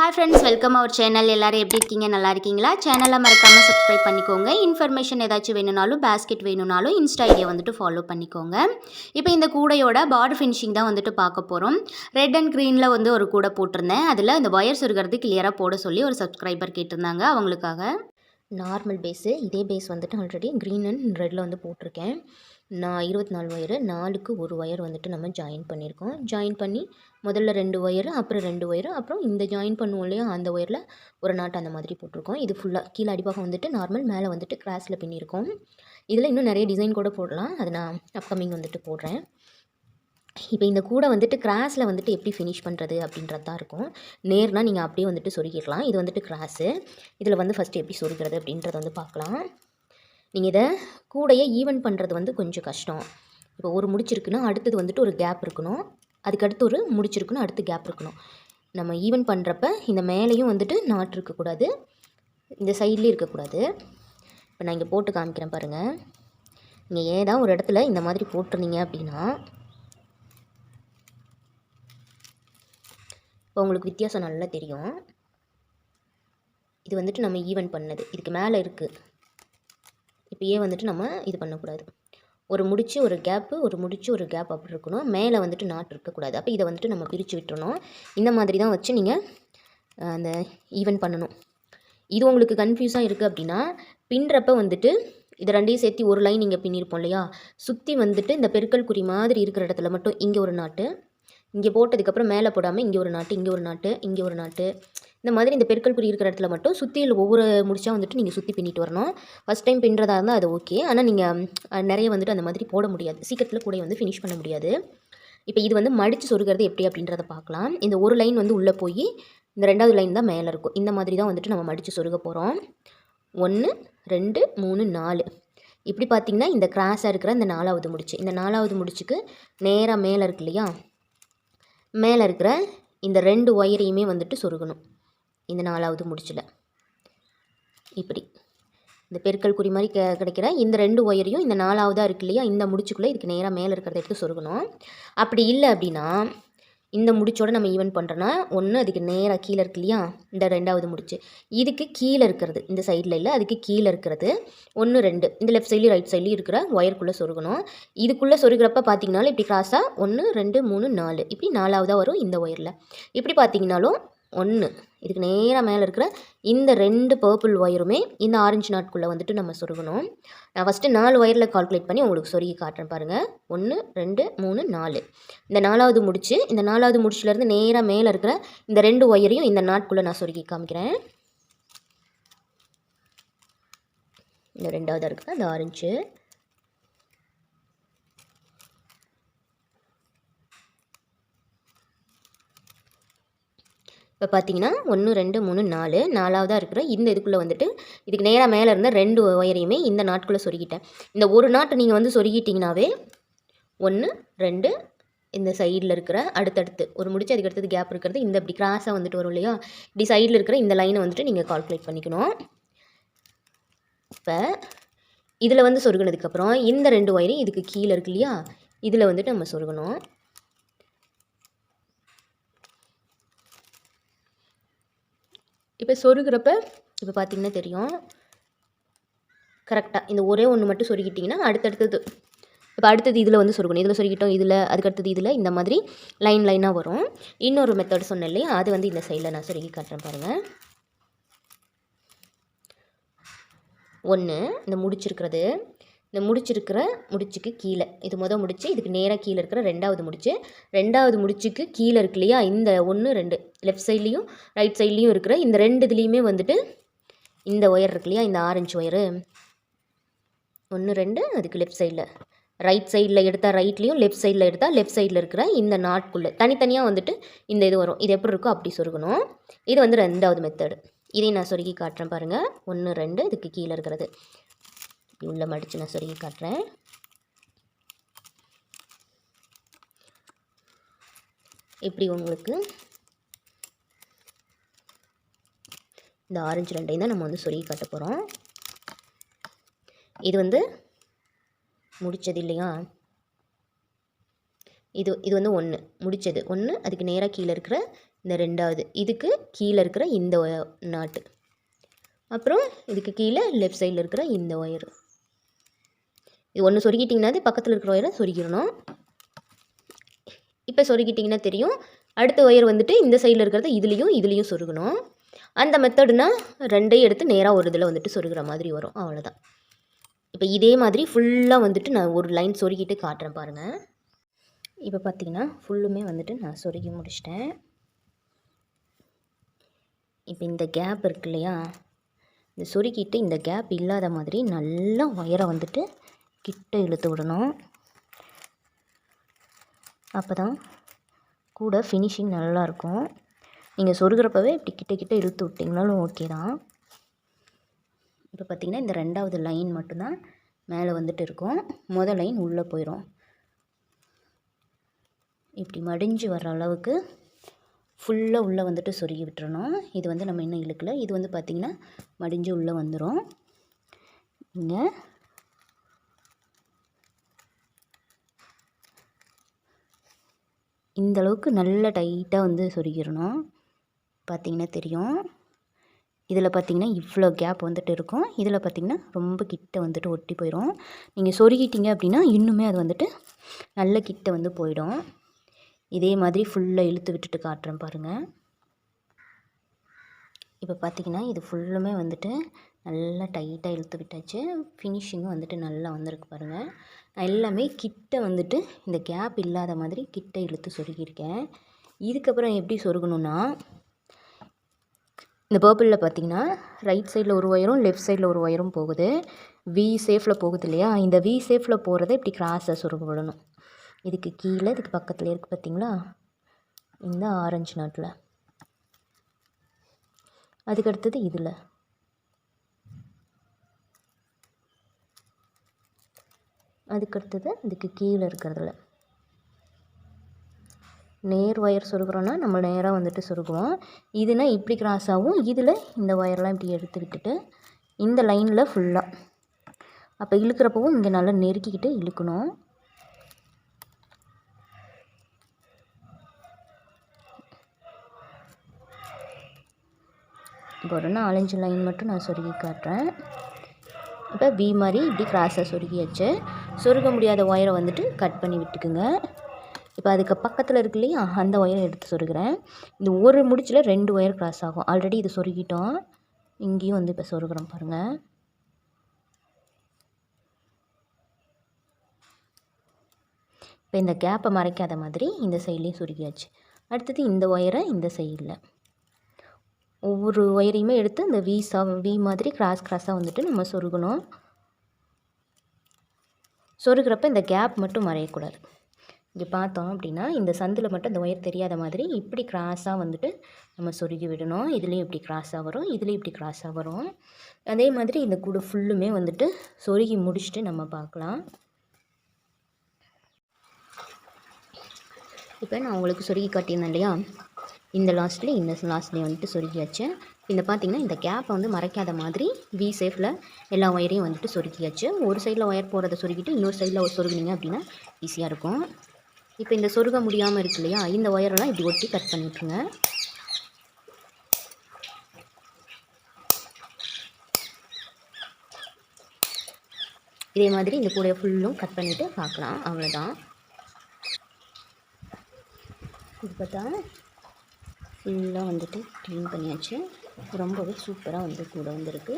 Hi friends welcome our channel எல்லாரும் எப்படி இருக்கீங்க? நல்லா இருக்கீங்களா? சேனலை மறக்காமல் சப்ஸ்கிரைப் பண்ணிக்கோங்க. இன்ஃபர்மேஷன் ஏதாச்சும் வேணும்னாலும் பேஸ்கெட் வேணும்னாலும் இன்ஸ்டா ஐடியா வந்துட்டு ஃபாலோ பண்ணிக்கோங்க. இப்போ இந்த கூடையோட பார்டர் ஃபினிஷிங் தான் வந்துட்டு பார்க்க போகிறோம் ரெட் அண்ட் க்ரீனில் வந்து ஒரு கூடை போட்டிருந்தேன். அதில் இந்த ஒயர்ஸ் இருக்கிறது கிளியராக போட சொல்லி ஒரு சப்ஸ்கிரைபர் கேட்டிருந்தாங்க அவங்களுக்காக. நார்மல் பேஸு இதே பேஸ் வந்துட்டு ஆல்ரெடி க்ரீன் அண்ட் ரெட்டில் வந்து போட்டிருக்கேன். நான் இருபத்தி நாலு ஒயரு நாலுக்கு ஒரு ஒயர் வந்துட்டு நம்ம ஜாயின் பண்ணியிருக்கோம். ஜாயின் பண்ணி முதல்ல ரெண்டு ஒயரு அப்புறம் ரெண்டு ஒயரு அப்புறம் இந்த ஜாயின் பண்ணுவோம் இல்லையா அந்த ஒயரில் ஒரு நாட்டு அந்த மாதிரி போட்டிருக்கோம். இது ஃபுல்லாக கீழே அடிப்பாகம் வந்துட்டு நார்மல் மேலே வந்துட்டு கிராஸில் பின்னியிருக்கோம் இதில் இன்னும் நிறைய டிசைன் கூட போடலாம். அதை நான் அப்கமிங் வந்துட்டு போடுறேன். இப்போ இந்த கூடை வந்துட்டு கிராஸில் வந்துட்டு எப்படி ஃபினிஷ் பண்ணுறது அப்படின்றது தான் இருக்கும். நேர்னால் நீங்கள் அப்படியே வந்துட்டு சொருகிடலாம். இது வந்துட்டு கிராஸு இதில் வந்து ஃபஸ்ட்டு எப்படி சொருகிறது அப்படின்றத வந்து பார்க்கலாம். நீங்கள் இதை கூடையை ஈவன் பண்ணுறது வந்து கொஞ்சம் கஷ்டம். இப்போ ஒரு முடிச்சிருக்குன்னா அடுத்தது வந்துட்டு ஒரு கேப் இருக்கணும். அதுக்கடுத்து ஒரு முடிச்சிருக்கணும் அடுத்து கேப் இருக்கணும். நம்ம ஈவன் பண்ணுறப்ப இந்த மேலேயும் வந்துட்டு நாட்டு இருக்கக்கூடாது. இந்த சைட்லேயும் இருக்கக்கூடாது. இப்போ நான் இங்கே போட்டு காமிக்கிறேன் பாருங்கள் நீங்கள் ஏதா ஒரு இடத்துல இந்த மாதிரி போட்டுருந்தீங்க அப்படின்னா இப்போ உங்களுக்கு வித்தியாசம் நல்லா தெரியும். இது வந்துட்டு நம்ம ஈவன் பண்ணது. இதுக்கு மேலே இருக்குது இப்போ ஏன் வந்துட்டு நம்ம இது பண்ணக்கூடாது. ஒரு முடிச்சு ஒரு கேப்பு ஒரு முடிச்சு ஒரு கேப் அப்படி இருக்கணும். மேலே வந்துட்டு நாட் இருக்கக்கூடாது. அப்போ இதை வந்துட்டு நம்ம பிரித்து விட்டுறணும். இந்த மாதிரி தான் வச்சு நீங்கள் அந்த ஈவன் பண்ணணும். இது உங்களுக்கு கன்ஃபியூஸாக இருக்குது அப்படின்னா பின்றப்ப வந்துட்டு இது ரெண்டையும் சேர்த்து ஒரு லைன் இங்கே பின்னிருப்போம் இல்லையா? சுற்றி வந்துட்டு இந்த பெருக்கல் குறி மாதிரி இருக்கிற இடத்துல மட்டும் இங்கே ஒரு நாட்டு இங்கே போட்டதுக்கப்புறம் மேலே போடாமல் இங்கே ஒரு நாட்டு இங்கே ஒரு நாட்டு இங்கே ஒரு நாட்டு இந்த மாதிரி இந்த பெருக்கல் குறி இருக்கிற இடத்துல மட்டும் சுற்றியில் ஒவ்வொரு முடிச்சா வந்துட்டு நீங்கள் சுற்றி பின்னிட்டு வரணும். ஃபஸ்ட் டைம் பின்னுறதா இருந்தால் அது ஓகே ஆனால் நீங்கள் நிறைய வந்துட்டு அந்த மாதிரி போட முடியாது. சீக்கிரத்தில் கூட வந்து ஃபினிஷ் பண்ண முடியாது. இப்போ இது வந்து மடித்து சொருகிறது எப்படி அப்படின்றத பார்க்கலாம். இந்த ஒரு லைன் வந்து உள்ளே போய் இந்த ரெண்டாவது லைன் தான் மேலே இருக்கும். இந்த மாதிரி தான் வந்துட்டு நம்ம மடித்து சொருக போகிறோம் ஒன்று ரெண்டு மூணு நாலு. இப்படி பார்த்திங்கன்னா இந்த கிராஸாக இருக்கிற இந்த நாலாவது முடிச்சு. இந்த நாலாவது முடிச்சுக்கு நேராக மேலே இருக்கு இல்லையா? மேலே இருக்கிற இந்த ரெண்டு ஒயரையுமே வந்துட்டு சொருகணும். இந்த நாலாவது முடிச்சில் இப்படி. இந்த பெருக்கல் குறி மாதிரி கெ கிடைக்கிற இந்த ரெண்டு ஒயரையும் இந்த நாலாவதாக இருக்கு இல்லையா இந்த முடிச்சுக்குள்ளே இதுக்கு நேராக மேலே இருக்கிறத எடுத்து சொருகணும். அப்படி இல்லை அப்படின்னா இந்த முடிச்சோட நம்ம ஈவன் பண்ணுறோன்னா ஒன்று அதுக்கு நேராக கீழே இருக்கு இல்லையா இந்த ரெண்டாவது முடிச்சு. இதுக்கு கீழே இருக்கிறது இந்த சைடில் இல்லை அதுக்கு கீழே இருக்கிறது ஒன்று ரெண்டு. இந்த லெஃப்ட் சைட்லேயும் ரைட் சைட்லேயும் இருக்கிற ஒயருக்குள்ளே சொருகணும். இதுக்குள்ளே சொருகிறப்ப பார்த்தீங்கனாலும் இப்படி கிராஸாக ஒன்று ரெண்டு மூணு நாலு. இப்படி நாலாவதாக வரும் இந்த ஒயரில். இப்படி பார்த்தீங்கனாலும் ஒன்று இதுக்கு நேராக மேலே இருக்கிற இந்த ரெண்டு பர்பிள் ஒயருமே இந்த ஆரஞ்சு நாட்குள்ளே வந்துட்டு நம்ம சொருகணும். நான் ஃபஸ்ட்டு நாலு ஒயரில் கால்குலேட் பண்ணி உங்களுக்கு சொருகி காட்டுறேன் பாருங்கள் ஒன்று ரெண்டு மூணு நாலு. இந்த நாலாவது முடிச்சு இந்த நாலாவது முடிச்சுலேருந்து நேராக மேலே இருக்கிற இந்த ரெண்டு ஒயரையும் இந்த நாட்குள்ளே நான் சொருகி காமிக்கிறேன். இந்த ரெண்டாவது இருக்குது அந்த ஆரஞ்சு இப்போ பார்த்தீங்கன்னா ஒன்று ரெண்டு மூணு நாலு நாலாவதாக இருக்கிற இந்த இதுக்குள்ளே வந்துட்டு இதுக்கு நேராக மேலே இருந்த ரெண்டு ஒயரையுமே இந்த நாட்குள்ளே சொருகிட்டேன். இந்த ஒரு நாட்டை நீங்கள் வந்து சொருகிட்டிங்கனாவே ஒன்று ரெண்டு இந்த சைடில் இருக்கிற அடுத்தடுத்து ஒரு முடிச்சு அதுக்கு அடுத்தது கேப் இருக்கிறது இந்த இப்படி கிராஸாக வந்துட்டு வரும் இல்லையா? இப்படி சைடில் இருக்கிற இந்த லைனை வந்துட்டு நீங்கள் கால்குலேட் பண்ணிக்கணும். இப்போ இதில் வந்து சொருகினதுக்கப்புறம் இந்த ரெண்டு ஒயரையும் இதுக்கு கீழே இருக்கு இல்லையா? இதில் வந்துட்டு நம்ம சொருகணும். இப்போ சொருகிறப்ப இப்போ பார்த்தீங்கன்னா தெரியும். கரெக்டாக இந்த ஒரே ஒன்று மட்டும் சொருகிட்டிங்கன்னா அடுத்தடுத்தது இப்போ அடுத்தது இதில் வந்து சொருகணும். இதில் சொருகிட்டோம் இதில் அதுக்கடுத்தது இதில் இந்த மாதிரி லைன் லைனாக வரும். இன்னொரு மெத்தட் சொன்னேன் இல்லையா அது வந்து இந்த சைடில் நான் சொருகி காட்டுறேன் பாருங்கள் ஒன்று இந்த முடிச்சிருக்கிறது. இந்த முடிச்சிருக்கிற முடிச்சுக்கு கீழே. இது மொதல் முடிச்சு இதுக்கு நேராக கீழே இருக்கிற ரெண்டாவது முடிச்சு. ரெண்டாவது முடிச்சுக்கு கீழே இருக்கு இல்லையா? இந்த ஒன்று ரெண்டு. லெஃப்ட் சைட்லேயும் ரைட் சைட்லேயும் இருக்கிற இந்த ரெண்டு இதுலேயுமே வந்துட்டு இந்த ஒயர் இருக்கு இல்லையா? இந்த ஆரஞ்சு ஒயரு ஒன்று ரெண்டு அதுக்கு லெஃப்ட் சைடில் ரைட் சைடில் எடுத்தால் ரைட்லேயும் லெஃப்ட் சைடில் எடுத்தால் லெஃப்ட் சைடில் இருக்கிற இந்த நாட்குள்ளே தனித்தனியாக வந்துட்டு இந்த இது வரும். இது எப்படி இருக்கோ அப்படி சொருகணும். இது வந்து ரெண்டாவது மெத்தடு இதையும் நான் சொருகி காட்டுறேன் பாருங்கள் ஒன்று ரெண்டு இதுக்கு கீழே இருக்கிறது. உள்ளே மடித்து நான் சொருகி காட்டுறேன். இப்படி உங்களுக்கு இந்த ஆரஞ்சு ரெண்டையும் தான் நம்ம வந்து சொருகி காட்ட போகிறோம் இது வந்து முடித்தது இல்லையா? இது இது வந்து ஒன்று முடித்தது ஒன்று அதுக்கு நேராக கீழே இருக்கிற இந்த ரெண்டாவது இதுக்கு கீழே இருக்கிற இந்த நாட்டு. அப்புறம் இதுக்கு கீழே லெஃப்ட் சைடில் இருக்கிற இந்த ஒயரு. இது ஒன்று சொருகிட்டிங்கன்னா பக்கத்தில் இருக்கிற ஒயரை சொருகிடணும். இப்போ சொருகிட்டிங்கன்னா தெரியும். அடுத்த ஒயர் வந்துட்டு இந்த சைடில் இருக்கிறத இதுலேயும் இதுலேயும் சொருகணும். அந்த மெத்தடுனா ரெண்டையும் எடுத்து நேராக ஒரு இதில் வந்துட்டு சொருகிற மாதிரி வரும். அவ்வளோதான் இப்போ இதே மாதிரி ஃபுல்லாக வந்துட்டு நான் ஒரு லைன் சொருகிட்டு காட்டுறேன் பாருங்கள் இப்போ பார்த்தீங்கன்னா ஃபுல்லுமே வந்துட்டு நான் சொருகி முடிச்சிட்டேன். இப்போ இந்த கேப் இருக்கு இல்லையா? இந்த சொருக்கிட்டு இந்த கேப் இல்லாத மாதிரி நல்லா ஒயரை வந்துட்டு கிட்ட இழுத்து விடணும். அப்போ தான் கூட ஃபினிஷிங் நல்லாயிருக்கும் நீங்கள் சொருகிறப்பவே இப்படி கிட்ட கிட்ட இழுத்து விட்டிங்கனாலும் ஓகே தான். இப்போ பார்த்திங்கன்னா இந்த ரெண்டாவது லைன் மட்டும்தான் மேலே வந்துட்டு இருக்கும். மொதல் லைன் உள்ளே போயிடும் இப்படி மடிஞ்சு வர்ற அளவுக்கு ஃபுல்லாக உள்ளே வந்துட்டு சொருகி விட்டுறணும். இது வந்து நம்ம இன்னும் இழுக்கலை. இது வந்து பார்த்திங்கன்னா மடிஞ்சு உள்ளே வந்துடும் இங்கே இந்த அளவுக்கு நல்ல டைட்டாக வந்து சொருகிடணும். பார்த்திங்கன்னா தெரியும். இதில் பார்த்திங்கன்னா இவ்வளோ கேப் வந்துட்டு இருக்கும். இதில் பார்த்திங்கன்னா ரொம்ப கிட்ட வந்துட்டு ஒட்டி போயிடும். நீங்கள் சொருகிட்டீங்க அப்படின்னா இன்னுமே அது வந்துட்டு நல்ல கிட்ட வந்து போயிடும். இதே மாதிரி ஃபுல்லாக இழுத்து விட்டுட்டு காட்டுறேன் பாருங்கள் இப்போ பார்த்திங்கன்னா இது ஃபுல்லுமே வந்துட்டு நல்லா டைட்டாக இழுத்து விட்டாச்சு. ஃபினிஷிங்கும் வந்துட்டு நல்லா வந்திருக்கு பாருங்கள் நான் எல்லாமே கிட்ட வந்துட்டு இந்த கேப் இல்லாத மாதிரி கிட்ட இழுத்து சொருகியிருக்கேன். இதுக்கப்புறம் எப்படி சொருகணுன்னா இந்த பர்பிளில் பார்த்தீங்கன்னா ரைட் சைடில் ஒரு ஒயரும் லெஃப்ட் சைடில் ஒரு ஒயரும் போகுது. வி சேஃபில் போகுது இல்லையா? இந்த வி சேஃபில் போகிறத இப்படி கிராஸாக சொருக விடணும் இதுக்கு கீழே இதுக்கு பக்கத்தில் இருக்குது பார்த்திங்களா? இந்த ஆரஞ்சு நாட்டில் அதுக்கடுத்தது இதில். அதுக்கடுத்தது இதுக்கு கீழே இருக்கிறதுல. நேர் ஒயர் சொருகிறோன்னா நம்ம நேராக வந்துட்டு சொருகுவோம் இதுனா இப்படி கிராஸ் ஆகும். இதில் இந்த ஒயர்லாம் இப்படி எடுத்து விட்டுட்டு இந்த லைனில் ஃபுல்லாக அப்போ இழுக்கிறப்பவும் இங்கே நல்லா நெருக்கிக்கிட்டு இழுக்கணும். இப்போ ஒரு நாலஞ்சு லைன் மட்டும் நான் சொருகி காட்டுறேன். இப்போ பி மாதிரி இப்படி கிராஸாக சொருகியாச்சு. சொருக முடியாத ஒயரை வந்துட்டு கட் பண்ணி விட்டுக்குங்க. இப்போ அதுக்கு பக்கத்தில் இருக்கு இல்லையா? அந்த ஒயரை எடுத்து சொருகிறேன். இந்த ஒரு முடிச்சில் ரெண்டு ஒயர் கிராஸ் ஆகும். ஆல்ரெடி இது சொருகிட்டோம். இங்கேயும் வந்து இப்போ சொருகிறோம் பாருங்கள் இப்போ இந்த கேப்பை மறைக்காத மாதிரி இந்த சைட்லேயும் சுருக்கியாச்சு அடுத்தது இந்த ஒயரை இந்த சைடில் ஒவ்வொரு ஒயரையுமே எடுத்து இந்த வி வி மாதிரி கிராஸ் கிராஸாக வந்துட்டு நம்ம சொருகணும். சொருகிறப்ப இந்த கேப் மட்டும் மறையக்கூடாது. இங்கே பார்த்தோம் அப்படின்னா இந்த சந்தில் மட்டும் இந்த ஒயர் தெரியாத மாதிரி இப்படி கிராஸாக வந்துட்டு நம்ம சொருகி விடணும். இதுலேயும் இப்படி கிராஸாக வரும் இதுலேயும் இப்படி கிராஸாக வரும். அதே மாதிரி இந்த கூடு ஃபுல்லுமே வந்துட்டு சொருகி முடிச்சுட்டு நம்ம பார்க்கலாம். இப்போ நான் உங்களுக்கு சொருகி காட்டியிருந்தேன் இல்லையா? இந்த லாஸ்ட்லேயும் இந்த லாஸ்ட்லேயும் வந்துட்டு சொருகியாச்சு. இந்த பார்த்திங்கன்னா இந்த கேப்பை வந்து மறைக்காத மாதிரி வி சேஃபில் எல்லா ஒயரையும் வந்துட்டு சொருக்கியாச்சு ஒரு சைடில் ஒயர் போகிறத சொருக்கிட்டு இன்னொரு சைடில் சொருகினீங்க அப்படின்னா ஈஸியாக இருக்கும். இப்போ இந்த சொருக முடியாமல் இருக்கு இல்லையா இந்த ஒயரெல்லாம் இப்படி ஒட்டி கட் பண்ணிவிட்ருங்க இதே மாதிரி இந்த கூடைய ஃபுல்லும் கட் பண்ணிவிட்டு பார்க்கலாம். அவ்வளோதான் இது பார்த்தா ஃபுல்லாக வந்துட்டு க்ளீன் பண்ணியாச்சு. ரொம்பவே சூப்பராக வந்து கூட வந்திருக்கு.